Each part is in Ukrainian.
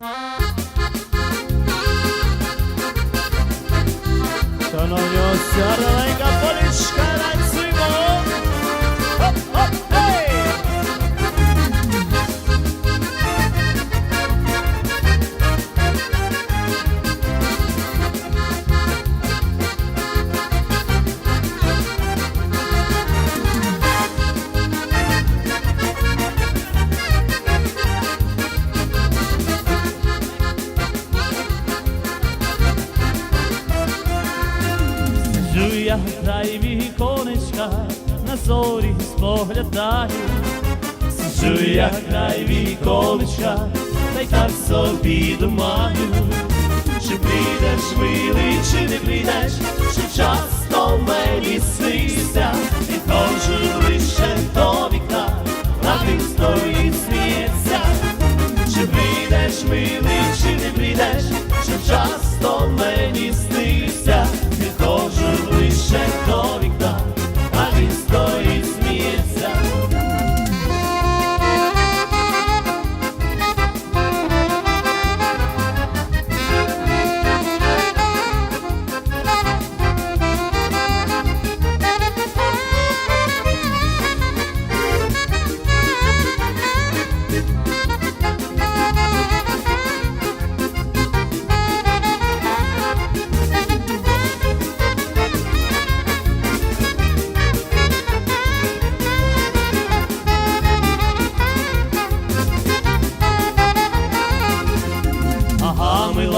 To novio se arlenga polička край віконечка, на зорі споглядаю, Сиджу я край віконечка, та й так собі думаю, чи прийдеш милий, чи не прийдеш, чи часто мені снися,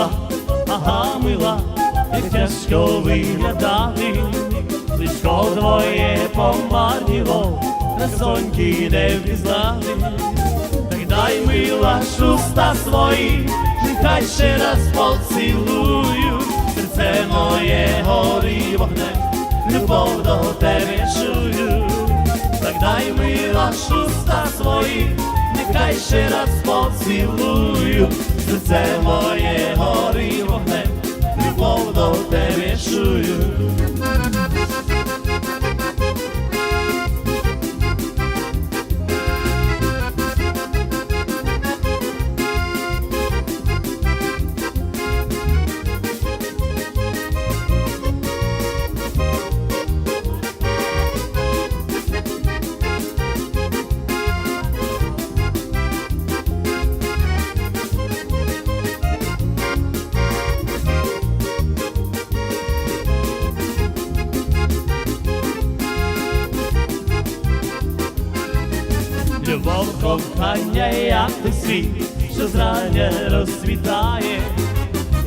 мила, ага, мила, як тяжко виглядати, лишко твоє помарніло, красоньки не впізнати. Так дай мила шуста свої, нехай ще раз поцілую, серце моє горі вогнем, любов до тебе чую. Так дай мила шуста свої, нехай ще раз поцілую, серце моє Любов, кохання, як ти світ, що зрання розцвітає,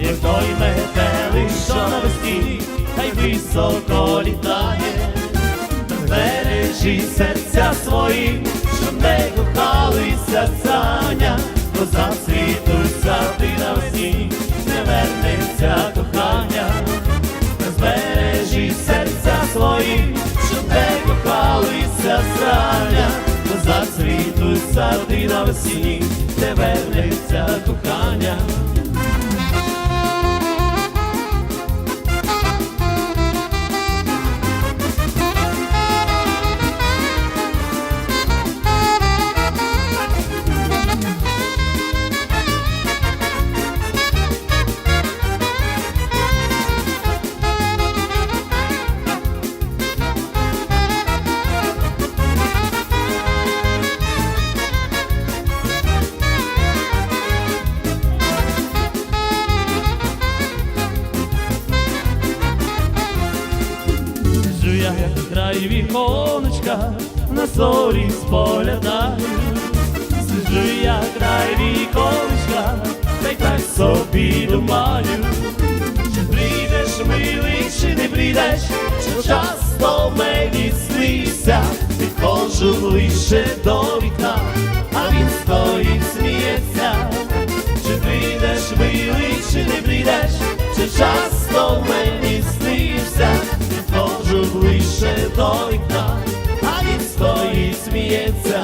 як той метелик, що на весні, хай високо літає, бережі серця свої, щоб не зацвітуть на навесні, де вернеться кохання. Край віконечка, на зорі споглядаю, сиджу я край віконечка, та й так собі думаю, чи прийдеш милий, чи не прийдеш, чи часто мені снися, підходжу лише до вікна, а він стоїть, сміється, чи прийдеш милий, чи не прийдеш, чи часто мені снився, ближче до вікна, а він стоїть, сміється.